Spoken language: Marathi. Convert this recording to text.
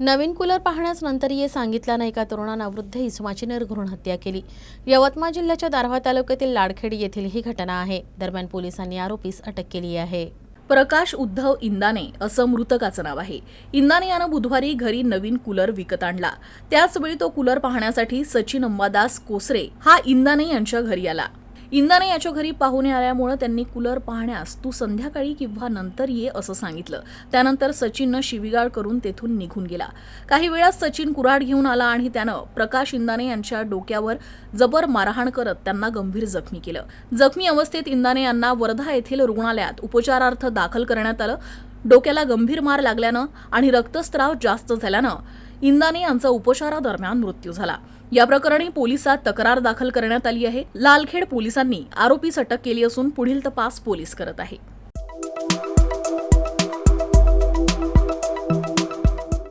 नवीन कूलर पाहण्यास नंतर ये सांगितल्यानं एका तरुणानं वृद्ध इसमाची निर्घृण हत्या केली. यवतमाळ जिल्ह्याच्या दारव्हा तालुक्यातील लाडखेड येथील ही घटना आहे. दरम्यान पोलिसांनी आरोपीस अटक केली आहे. प्रकाश उद्धव इंदाने असं मृतकाचं नाव आहे. इंदाने यानं बुधवारी घरी नवीन कूलर विकत आणला. त्याचवेळी तो कूलर पाहण्यासाठी सचिन अंबादास कोसरे हा इंदाने यांच्या घरी आला. इंदाने याच्या घरी पाहुणे आल्यामुळं त्यांनी कूलर पाहण्यास तू संध्याकाळी किंवा नंतर ये असं सांगितलं. त्यानंतर सचिननं शिवीगाळ करून तेथून निघून गेला. काही वेळात सचिन कुऱ्हाड घेऊन आला आणि त्यानं प्रकाश इंदाने यांच्या डोक्यावर जबर मारहाण करत त्यांना गंभीर जखमी केलं. जखमी अवस्थेत इंदाने यांना वर्धा येथील रुग्णालयात उपचारार्थ दाखल करण्यात आलं. डोक्याला गंभीर मार लागल्यानं आणि रक्तस्राव जास्त झाल्यानं इंदाने यांचा उपचारादरम्यान मृत्यू झाला. या प्रकरणी पोलिसात तक्रार दाखल करण्यात आली आहे. लालखेड पोलिसांनी आरोपीस अटक केली असून पुढील तपास पोलीस करत आहे.